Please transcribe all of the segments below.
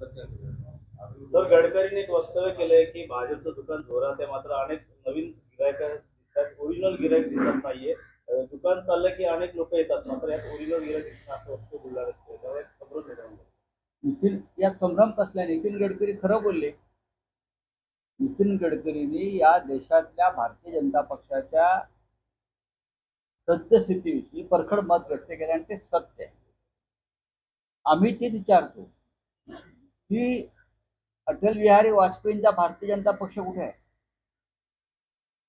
तर गडकरींनी एक वक्तव्य केलंय की भाजपचं दुकान जोरात आहे मात्र अनेक नवीन गिरायक दिसतात. ओरिजिनल गिरायक दिसत नाहीये. दुकान चाललं की अनेक लोक येतात मात्र यात ओरिजिनल गिरायक दिसणं असं वक्तव्य बोलणार निर्माण नितीन यात संभ्रम कसला नितीन गडकरी खरं बोलले. नितीन गडकरींनी या देशातल्या भारतीय जनता पक्षाच्या सद्यस्थितीविषयी परखड मत व्यक्त केले आणि ते सत्य आहे. आम्ही ते विचारतो. की अटल बिहारी वाजपेयींचा भारतीय जनता पक्ष कुठे आहे?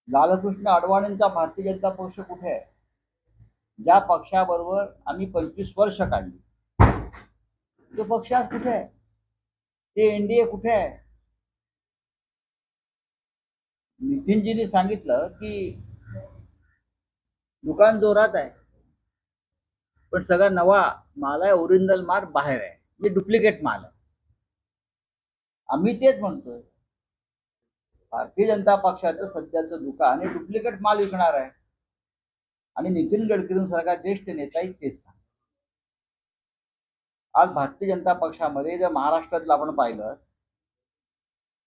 लालकृष्ण अडवाणींचा भारतीय जनता पक्ष कुठे आहे? ज्या पक्षाबरोबर आम्ही पंचवीस वर्ष काढली. तो पक्ष आज कुठे आहे? ते एनडीए कुठे आहे? नितीनजींनी सांगितलं की दुकान जोरात आहे पण सगळा नवा माल आहे ओरिजिनल माल बाहेर आहे. म्हणजे डुप्लिकेट माल आहे. आम्ही तेच म्हणतोय. भारतीय जनता पक्षाचं सध्याचं दुकान हे डुप्लिकेट माल विकणार आहे. आणि नितीन गडकरींसारखा ज्येष्ठ नेताही तेच सांग आज भारतीय जनता पक्षामध्ये जर महाराष्ट्रातलं आपण पाहिलं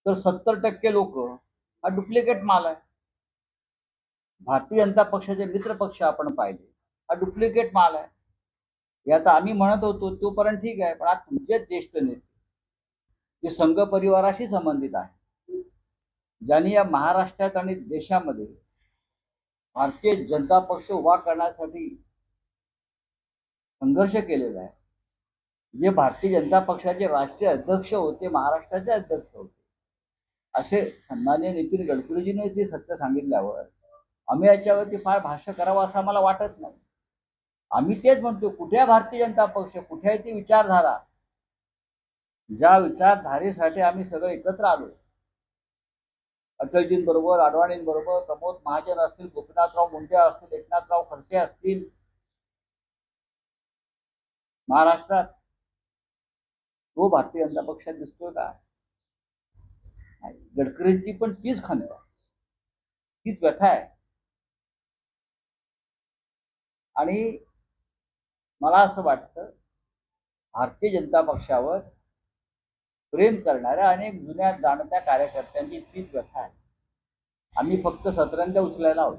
तर सत्तर टक्के लोक हा डुप्लिकेट माल आहे. भारतीय जनता पक्षाचे मित्र पक्ष आपण पाहिले हा डुप्लिकेट माल आहे. हे आता आम्ही म्हणत होतो तोपर्यंत ठीक आहे पण आज तुमचेच ज्येष्ठ नेते ती संघ परिवाराशी संबंधित आहे. ज्यांनी या महाराष्ट्रात आणि देशामध्ये भारतीय जनता पक्ष उभा करण्यासाठी संघर्ष केलेला आहे. जे भारतीय जनता पक्षाचे राष्ट्रीय अध्यक्ष होते महाराष्ट्राचे अध्यक्ष होते. असे सन्मान्य नितीन गडकरीजीने जे सत्य सांगितल्यावर आम्ही याच्यावरती फार भाष्य करावं असं आम्हाला वाटत नाही. आम्ही तेच म्हणतो कुठे भारतीय जनता पक्ष? कुठे आहे ती विचारधारा? ज्या विचारधारेसाठी आम्ही सगळे एकत्र आलो. अटलजींबरोबर अडवाणींबरोबर प्रमोद महाजन असतील गोपीनाथराव मुंडे असतील एकनाथराव खडसे असतील महाराष्ट्रात तो भारतीय जनता पक्षात दिसतोय का? गडकरींची पण तीच खंत. तीच व्यथा आहे. आणि मला असं वाटतं भारतीय जनता पक्षावर प्रेम करणाऱ्या अनेक जुन्या जाणत्या कार्यकर्त्यांची तीच व्यथा आहे. आम्ही फक्त सतरंजा उचलायला आहोत.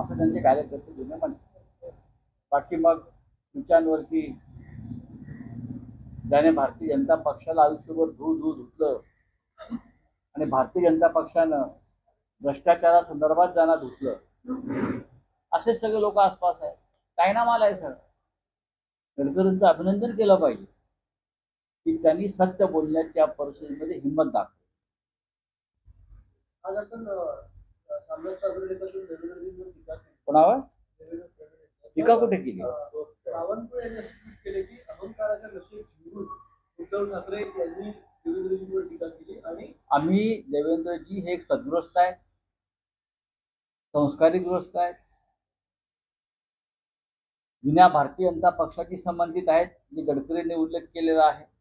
असं त्यांचे कार्यकर्ते जुने म्हणतात. बाकी मग तुमच्यांवरती ज्याने भारतीय जनता पक्षाला आयुष्यभर धू धू धुतलं आणि भारतीय जनता पक्षानं भ्रष्टाचारासंदर्भात ज्यांना धुतलं असेच सगळे लोक आसपास आहेत. काय ना मला आहे सर? गडकरींचं अभिनंदन केलं पाहिजे. की त्यांनी सत्य बोलण्याच्या परिस्थितीमध्ये हिंमत दाखवली. आज आपण. कोणावर? टीका कुठे केली? आहे. आम्ही देवेंद्रजी हे एक सद्गृहस्थ आहेत. संस्कारी गृहस्थ आहेत. जुन्या भारतीय जनता पक्षाशी संबंधित आहेत. जे गडकरींनी उल्लेख केलेला आहे.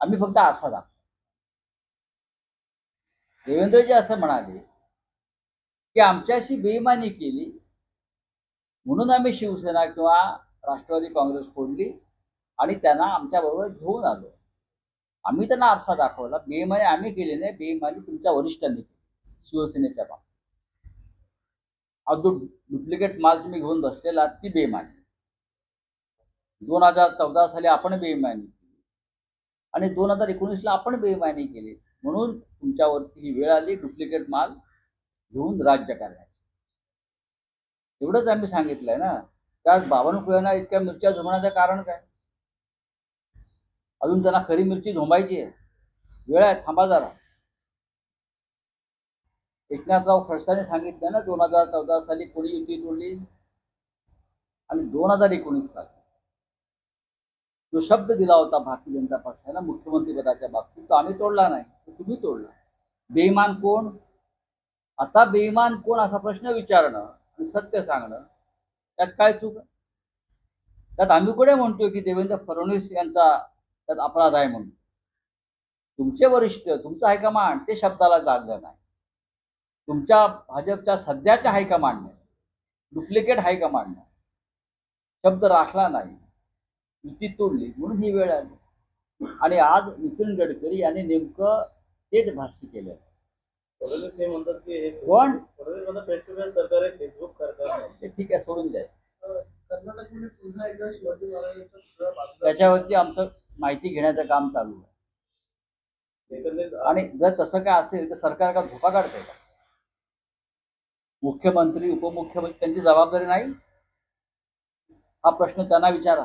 आम्ही फक्त आरसा दाखवतो देवेंद्रजी असं म्हणाले की आमच्याशी बेईमानी केली म्हणून आम्ही शिवसेना किंवा राष्ट्रवादी काँग्रेस फोडली आणि त्यांना आमच्याबरोबर घेऊन आलो. आम्ही त्यांना आरसा दाखवला. बेईमानी आम्ही केली नाही बेईमानी तुमच्या वरिष्ठांनी केली शिवसेनेच्या बाबतीत. जो डुप्लिकेट माल तुम्ही घेऊन बसलेला ती बेईमानी दोन हजार चौदा साली आपण बेईमानी आणि दोन हजार एकोणीसला आपण बेमायनी केली. म्हणून तुमच्यावरती ही वेळ आली डुप्लिकेट माल घेऊन राज्य करण्याची. एवढंच आम्ही सांगितलंय ना. त्या बावनकुळ्यांना इतक्या मिरच्या झोमण्याचं कारण काय? अजून त्यांना खरी मिरची झोंबायची आहे. वेळ आहे थांबा जरा. एकनाथराव खडसाने सांगितलं ना दोन हजार चौदा साली कोणी युती तोडली. आणि दोन हजार एकोणीस साली. जो शब्द दिला होता भारतीय जनता पक्षाला मुख्यमंत्री पदाच्या बाबतीत. तो आम्ही तोडला नाही तो तुम्ही तोडला. बेईमान कोण? आता बेईमान कोण असा प्रश्न विचारणं आणि सत्य सांगणं त्यात काय चूक त्यात आम्ही कुठे म्हणतोय की देवेंद्र फडणवीस यांचा त्यात अपराध आहे म्हणून? तुमचे वरिष्ठ तुमचं हायकमांड ते शब्दाला जागलं नाही. तुमच्या भाजपच्या सध्याच्या हायकमांडने डुप्लिकेट हायकमांडने शब्द राखला नाही. युती तोडली म्हणून ही वेळ आली. आणि आज नितीन गडकरी यांनी नेमकं तेच भाष्य केलं. फडणवीस हे म्हणतात की हे कोण? फडणवीस म्हणतात फेस टू फेस सरकार आहे फेसबुक सरकार ते ठीक आहे सोडून द्या. कर्नाटकमध्ये पुन्हा एकदा शिवाजी महाराजांचा त्याच्यावरती आमचं माहिती घेण्याचं काम चालू आहे. आणि जर तसं काय असेल तर सरकार का धोका काढतंय का? मुख्यमंत्री उपमुख्यमंत्री त्यांची जबाबदारी नाही? हा प्रश्न त्यांना विचारा.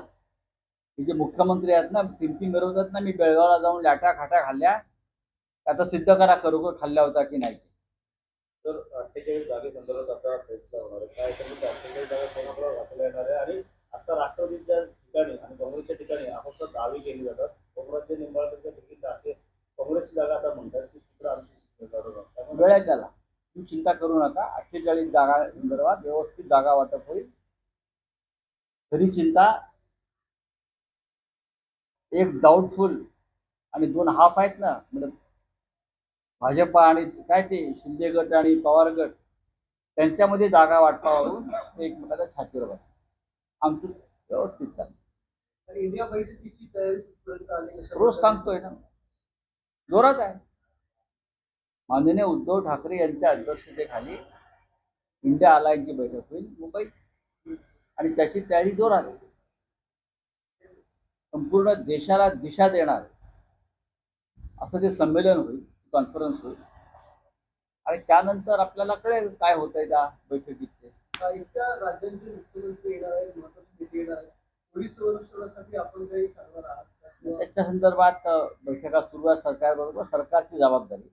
जे मुख्यमंत्री आहेत ना पिंपी मिरवतात ना मी बेळगावला जाऊन लाटा खाटा खाल्ल्या. आता सिद्ध करा खरोखर खाल्ल्या होता की नाही. तर अठ्ठेचाळीस जागेसंदर्भात आता फैसला होणार आहे? काय तर अठ्ठेचाळीस जागा कोणाकडे घातल्या येणार आहे? आणि आता राष्ट्रवादीच्या ठिकाणी आणि काँग्रेसच्या ठिकाणी आपापसात दावे केली जातात. काँग्रेसचे निंबाळकरच्या तिकीट आहे काँग्रेसची जागा आता म्हणतात की तिकडे आमची लढवणार. त्यामुळे वेळ आहे त्याला. तुम्ही चिंता करू नका. अठ्ठेचाळीस जागा संदर्भात व्यवस्थित जागा वाटप होईल. खरी चिंता एक डाऊटफुल आणि दोन हाफ आहेत ना म्हणजे भाजपा आणि काय ते शिंदे गट आणि पवार गट त्यांच्यामध्ये जागा वाटपावरून ते एकमेकाला छातीवर बसतात आमचं व्यवस्थित चाललं. कशा रोज सांगतोय ना. जोरात आहे. माननीय उद्धव ठाकरे यांच्या अध्यक्षतेखाली इंडिया अलायन्सची बैठक होईल मुंबईत. आणि त्याची तयारी जोरात आहे. संपूर्ण देशाला दिशा देणार असं ते संमेलन होईल कॉन्फरन्स होईल. आणि त्यानंतर आपल्याला कळेल काय होत आहे त्या बैठकीत. ते इतक्या राज्यांचे मुख्यमंत्री येणार आहेत महत्त्वाचे नेते येणार आहेत. पोलीस संरक्षणासाठी आपण काही सांगणार आहात? त्याच्या संदर्भात बैठका सुरू आहे सरकारबरोबर सरकारची जबाबदारी.